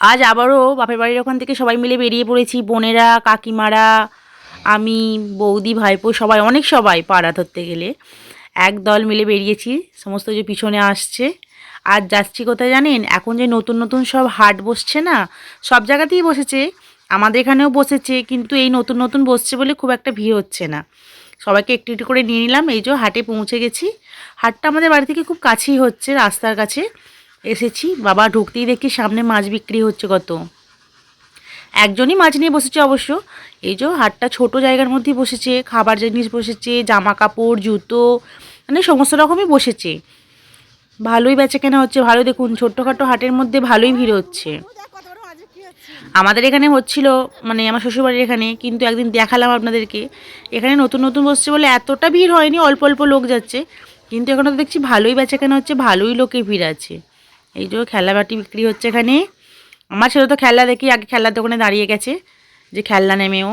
আজ আবারও বাপের বাড়ির ওখান থেকে সবাই মিলে বেরিয়ে পড়েছি। বোনেরা, কাকিমারা, আমি, বৌদি, ভাইপো, সবাই, অনেক সবাই পাড়া ধরতে গেলে। এক দল মিলে বেরিয়েছি, সমস্ত যে পিছনে আসছে। আর যাচ্ছি কোথায় জানেন? এখন যে নতুন নতুন সব হাট বসছে না, সব জায়গাতেই বসেছে। আমাদের এখানেও বসেছে, কিন্তু এই নতুন নতুন বসছে বলে খুব একটা ভিড় হচ্ছে না। সবাইকে একটু একটু করে নিয়ে নিলাম। এই যে হাটে পৌঁছে গেছি। হাটটা আমাদের বাড়ি থেকে খুব কাছেই হচ্ছে, রাস্তার কাছে। এসেছি, বাবা ঢুকতেই দেখি সামনে মাছ বিক্রি হচ্ছে কত। একজনই মাছ নিয়ে বসেছে অবশ্য। এই যে হাটটা ছোট জায়গার মধ্যেই বসেছে, খাবার জিনিস বসেছে জামা কাপড় জুতো মানে সমস্ত রকমই বসেছে। ভালোই বেচা কেনা হচ্ছে, ভালো দেখুন, ছোট্টখাটো হাটের মধ্যে ভালোই ভিড় হচ্ছে। আমাদের এখানে হচ্ছিল মানে আমার শ্বশুরবাড়ির এখানে, কিন্তু একদিন দেখালাম আপনাদেরকে। এখানে নতুন নতুন বসছে বলে এতটা ভিড় হয়নি, অল্প অল্প লোক যাচ্ছে। কিন্তু এখন তো দেখছি ভালোই বেচা কেনা হচ্ছে, ভালোই লোকের ভিড় আছে। এই যে খেলা বাটি বিক্রি হচ্ছে এখানে। আমার ছেলে তো খেলনা দেখি, আগে খেলার দোকানে দাঁড়িয়ে গেছে, যে খেলনা নেমেও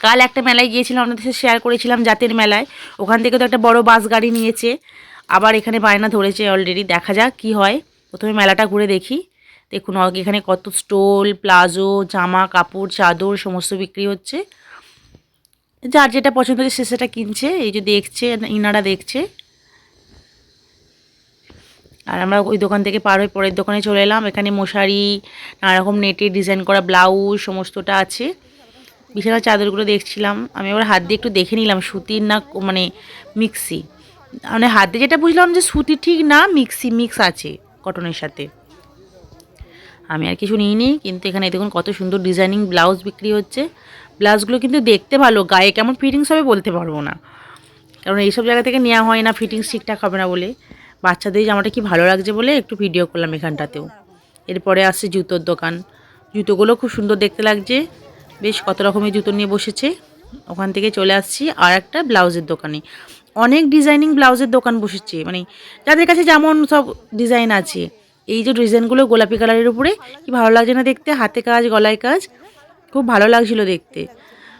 কাল একটা মেলায় গিয়েছিলাম, আপনাদের সাথে শেয়ার করেছিলাম জাতের মেলায়। ওখান থেকে তো একটা বড় বাস গাড়ি নিয়েছে, আবার এখানে বায়না ধরেছে অলরেডি দেখা যাক কি হয়। প্রথমে মেলাটা ঘুরে দেখি, দেখুন এখানে কত স্টোল, প্লাজো, জামা, কাপড়, চাদর, সমস্ত বিক্রি হচ্ছে। যার যেটা পছন্দ হচ্ছে সে সেটা কিনছে, এই যে দেখছে, ইনারা দেখছে। আর আমরা ওই দোকান থেকে পার হয়ে পরের দোকানে চলে এলাম। এখানে মশারি নানা রকম নেটের ডিজাইন করা ব্লাউজ, সমস্তটা আছে। বিছানার চাদরগুলো দেখছিলাম। আমি আবার হাত দিয়ে একটু দেখে নিলাম সুতির না মানে মিক্সি। মানে হাত দিয়ে যেটা বুঝলাম যে সুতি ঠিক না, মিক্সি, মিক্স আছে কটনের সাথে। আমি আর কিছু নিইনি, কিন্তু এখানে দেখুন কত সুন্দর ডিজাইনিং ব্লাউজ বিক্রি হচ্ছে। ব্লাউজগুলো কিন্তু দেখতে ভালো, গায়ে কেমন ফিটিংস হবে বলতে পারব না। কারণ এইসব জায়গা থেকে নেওয়া হয় না, ফিটিংস ঠিকঠাক হবে না বলে। বাচ্চাদের জামাটা কি ভালো লাগছে বলে একটু ভিডিও করলাম এখানটাতেও। এরপরে আসছে জুতোর দোকান। জুতোগুলো খুব সুন্দর দেখতে লাগছে। বেশ কত রকমের জুতো নিয়ে বসেছে। ওখান থেকে চলে আসছি আর একটা ব্লাউজের দোকানে। অনেক ডিজাইনিং ব্লাউজের দোকান বসেছে। মানে যাদের কাছে যেমন সব ডিজাইন আছে, এই যে ডিজাইনগুলো গোলাপি কালারের উপরে, কি ভালো লাগছে না দেখতে? হাতে কাজ, গলায় কাজ, খুব ভালো লাগছিল দেখতে।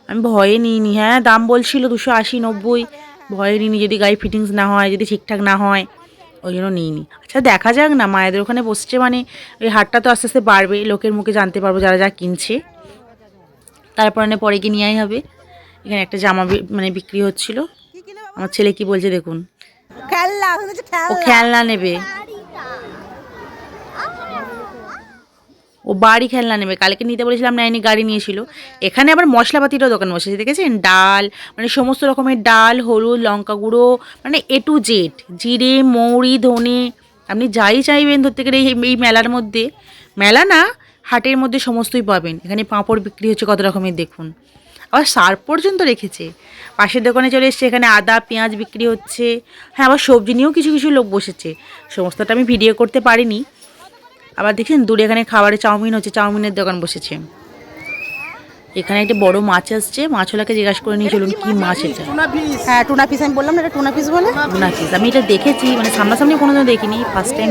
আমি ভয়ে নিইনি। হ্যাঁ দাম বলছিল দুশো আশি নব্বই। ভয়ে নিইনি যদি গায়ে ফিটিংস না হয়, যদি ঠিকঠাক না হয়। ওই জন্য নিইনি। আচ্ছা দেখা যাক না মায়েদের ওখানে বসছে মানে ওই হাটটা তো আস্তে আস্তে বাড়বে লোকের মুখে জানতে পারব যারা যা কিনছে। তারপর না পরে গিয়ে নেওয়াই হবে। এখানে একটা জামা মানে বিক্রি হচ্ছিল। আমার ছেলে কি বলছে দেখুন। ও খেলনা নেবে। ও বাড়ি খেলনা নেবে। কালকে নিতে বলেছিলাম নেয়নি গাড়ি নিয়েছিল। এখানে আবার মশলাপাতিরও দোকান বসেছে, দেখেছেন? ডাল মানে সমস্ত রকমের ডাল, হলুদ, লঙ্কা গুঁড়ো মানে এ টু জেড জিরে, মৌরি, ধনে। আপনি যাই চাইবেন ধরতে গেলে এই মেলার মধ্যে। মেলা না, হাটের মধ্যে সমস্তই পাবেন। এখানে পাঁপড় বিক্রি হচ্ছে কত রকমের দেখুন। আবার সার পর্যন্ত রেখেছে। পাশের দোকানে চলে এসছে, এখানে আদা, পেঁয়াজ বিক্রি হচ্ছে। হ্যাঁ আবার সবজি নিয়েও কিছু কিছু লোক বসেছে। সমস্তটা আমি ভিডিও করতে পারিনি। আবার দেখছেন দূরে এখানে খাবারে চাউমিন হচ্ছে চাউমিনের দোকান বসেছে। এখানে একটা বড় মাছ আসছে মাছওয়ালাকে জিজ্ঞাসা করে নিয়ে চলুন কি মাছ এটা? হ্যাঁ টুনা পিস আমি বললাম না এটা টুনা পিস বলে। Tuna piece. আমি এটা দেখেছি মানে সামনাসামনি কোনোদিন দেখিনি ফার্স্ট টাইম